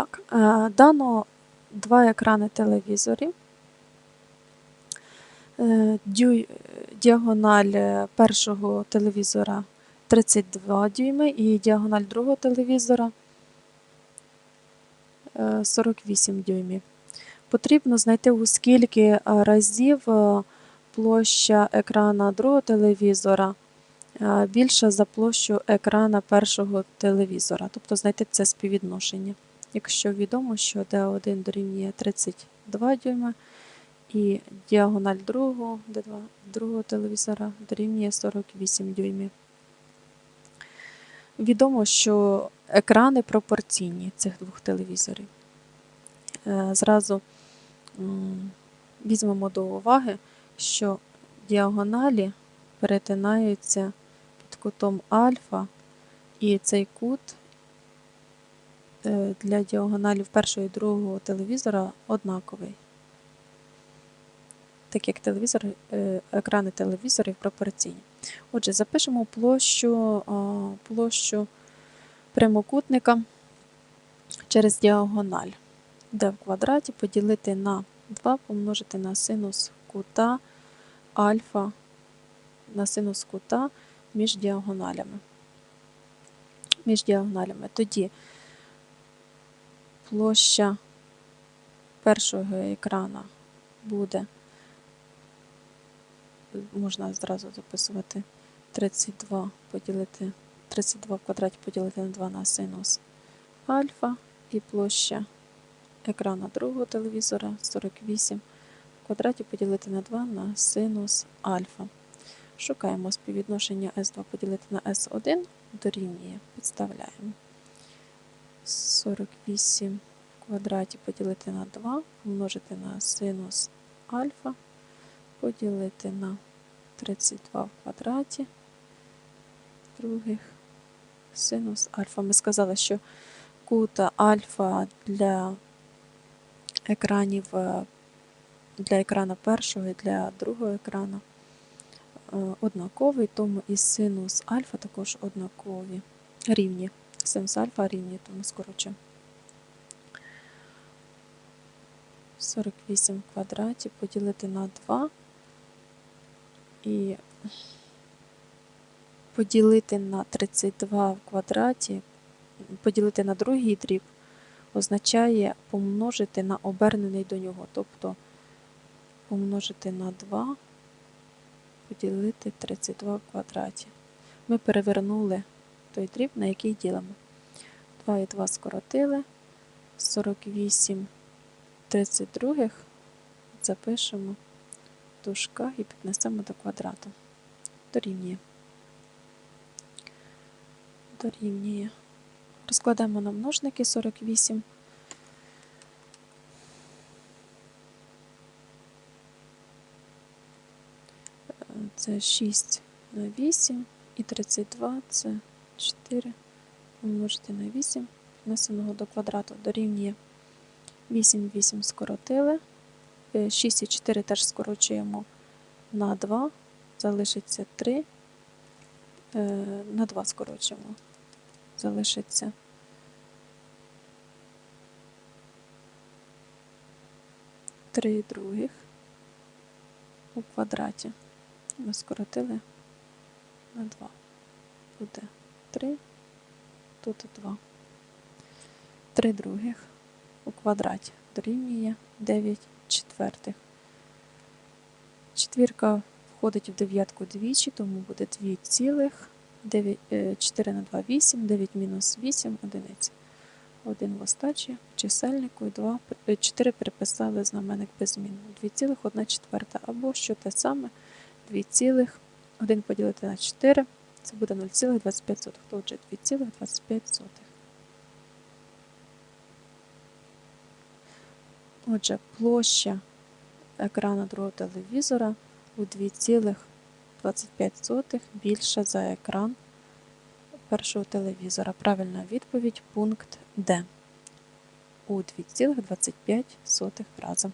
Так, е, дано два екрани телевізорів. Е, Діагональ е, першого телевізора 32 дюйми і діагональ другого телевізора е, 48 дюймів. Потрібно знайти, у скільки разів площа екрана другого телевізора більша за площу екрана першого телевізора, тобто знайти це співвідношення. Якщо відомо, що D1 дорівнює 32 дюйма і діагональ другого, D2 другого телевізора дорівнює 48 дюймів. Відомо, що екрани пропорційні цих двох телевізорів. Е, Зразу візьмемо до уваги, що діагоналі перетинаються під кутом альфа, і цей кут для діагоналів першого і другого телевізора однаковий. Так як телевізор, е, екрани телевізорів пропорційні. Отже, запишемо площу, площу прямокутника через діагональ. d в квадраті поділити на 2 помножити на синус кута альфа на синус кута між діагоналями. Між діагоналями. Тоді площа першого екрана буде, можна зразу записувати 32 поділити 32 в квадраті поділити на 2 на синус альфа і площа екрана другого телевізора 48 в квадраті поділити на 2 на синус альфа. Шукаємо співвідношення S2 поділити на S1 дорівнює, підставляємо 48 в квадраті поділити на 2, помножити на синус альфа, поділити на 32 в квадраті, других синус альфа. Ми сказали, що кута альфа для екранів е, для екрана першого і для другого екрана е, однаковий, тому і синус альфа також однакові рівні. Синус альфа рівні, тому скорочуємо. 48 в квадраті поділити на 2 і поділити на 32 в квадраті, поділити на другий дріб означає помножити на обернений до нього, тобто помножити на 2, поділити 32 в квадраті. Ми перевернули той дріб, на який ділимо. 2 і 2 скоротили, 48 32 запишемо в дужках і піднесемо до квадрату. Дорівнює. Дорівнює. Розкладаємо на множники 48. Це 6 на 8 і 32 це 4 помножити на 8, піднесеного до квадрату дорівнює 8, 8 скоротили. 6 і 4 теж скорочуємо на 2, залишиться 3, на 2 скорочуємо, залишиться 3 других у квадраті. Ми скоротили на 2. Буде 3, тут 2. 3 других у квадраті дорівнює 9 четвертих. Четвірка входить в дев'ятку двічі, тому буде 2 цілих, 9, 4 на 2 8, 9 мінус 8 одиниць. 1 в остачі, чисельнику і 2, 4 переписали знаменник без змін. 2 1 четверта, або що те саме, 2 цілих 1 поділити на 4, це буде 0,25. Отже, 2,25. Отже, площа екрану другого телевізора у 2,25 більша за екран першого телевізора. Правильна відповідь пункт Д у 2,25 рази.